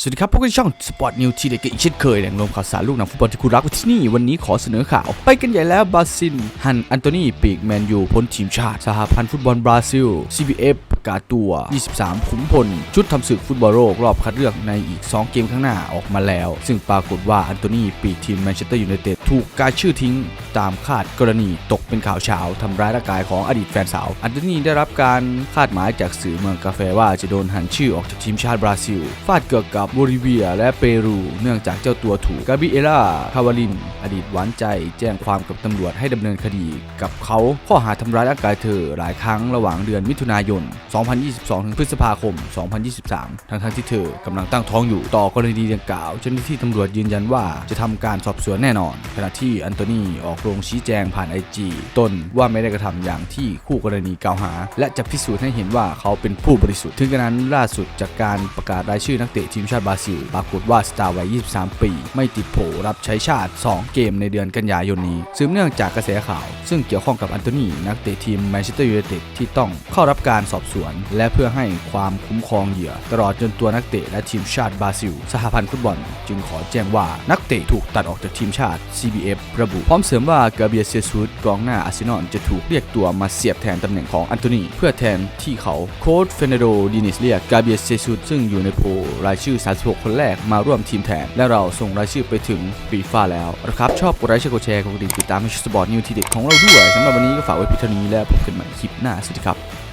สวัสดีครับพวกเราช่องสปอร์ตนิวทีเด็กอีกเช่นเคยแหล่งรวมข่าวสารลูกหนังฟุตบอลที่คุณรักว้ที่นี่ วันนี้ขอเสนอข่าว ไปกันใหญ่แล้วบราซิลฮัน อันโตนีปีกแมนยูพ้นทีมชาติ สหพันธ์ฟุตบอลบราซิล CBF ประกาศตัว 23 ขุมพล ชุดทำศึกฟุตบอลโลกรอบคัดเลือกในอีก 2 เกมข้างหน้าออกมาแล้ว ซึ่งปรากฏว่าอันโตนีปีกทีมแมนเชสเตอร์ยูไนเต็ดถูกกาชื่อทิ้ง ตามคาดกรณีตกเป็นข่าวเช้าทำร้ายร่างกายของอดีตแฟนสาว อันโตนีได้รับการคาดหมายจากสื่อเมืองกาแฟว่าจะโดนหันชื่อออกจากทีมชาติบราซิล ฟาดเกี่ยวกับโบลิเวีย และเปรู เนื่องจากเจ้าตัวถูกกาบิเอล่าคาวาลิน อดีตหวานใจ แจ้งความกับตำรวจให้ดำเนินคดี กับเขาข้อหาทำร้ายร่างกายเธอหลายครั้งระหว่างเดือนมิถุนายน 2022 ถึงพฤษภาคม 2023 ทั้งๆที่เธอกำลังตั้งท้องอยู่ต่อกรณีดังกล่าวเจ้าหน้าที่ตำรวจยืนยันว่าจะทำการสอบสวนแน่นอน ขณะที่อันโตนีออกโรงชี้แจงผ่านไอจีตนว่าไม่ได้กระทำอย่างที่คู่กรณีกล่าวหา และจะพิสูจน์ให้เห็นว่าเขาเป็นผู้บริสุทธิ์ถึงกระนั้นล่าสุดจากการประกาศรายชื่อนักเตะทีมชาติบราซิลปรากฏว่าสตาร์วัย 23 ปี ไม่ติดโผรับใช้ชาติ 2 เกมในเดือนกันยายนนี้สืบเนื่องจากกระแสข่าว ซึ่งเกี่ยวข้องกับอันโตนีนักเตะทีมแมนเชสเตอร์ยูไนเต็ดที่ต้องเข้ารับการสอบสวน และเพื่อให้ความคุ้มครองเหยื่อ ตลอดจนตัวนักเตะและทีมชาติบราซิล สหพันธ์ฟุตบอล จึงขอแจ้งว่านักเตะถูกตัดออกจากทีมชาติ CBF ระบุพร้อมเสริมว่ากาเบียเซซูดกองหน้าอาร์เซนอลจะถูกเรียกตัวมาเสียบแทนตำแหน่งของอันโตนีเพื่อแทนที่เขาโค้ชเฟเนโดดินิสเรียกกาเบียเซซูดซึ่งอยู่ในโพลรายชื่อ 36 คนแรกมาร่วมทีมแทน และเราส่งรายชื่อไปถึงฟีฟ่าแล้วนะครับชอบกดไลค์แชร์กดกระดิ่งติดตามให้สปอร์ตนิวทีเด็ดของเราด้วยสำหรับวันนี้ก็ฝากไว้เพียงเท่านี้แล้วพบกันใหม่คลิปหน้าสวัสดีครับ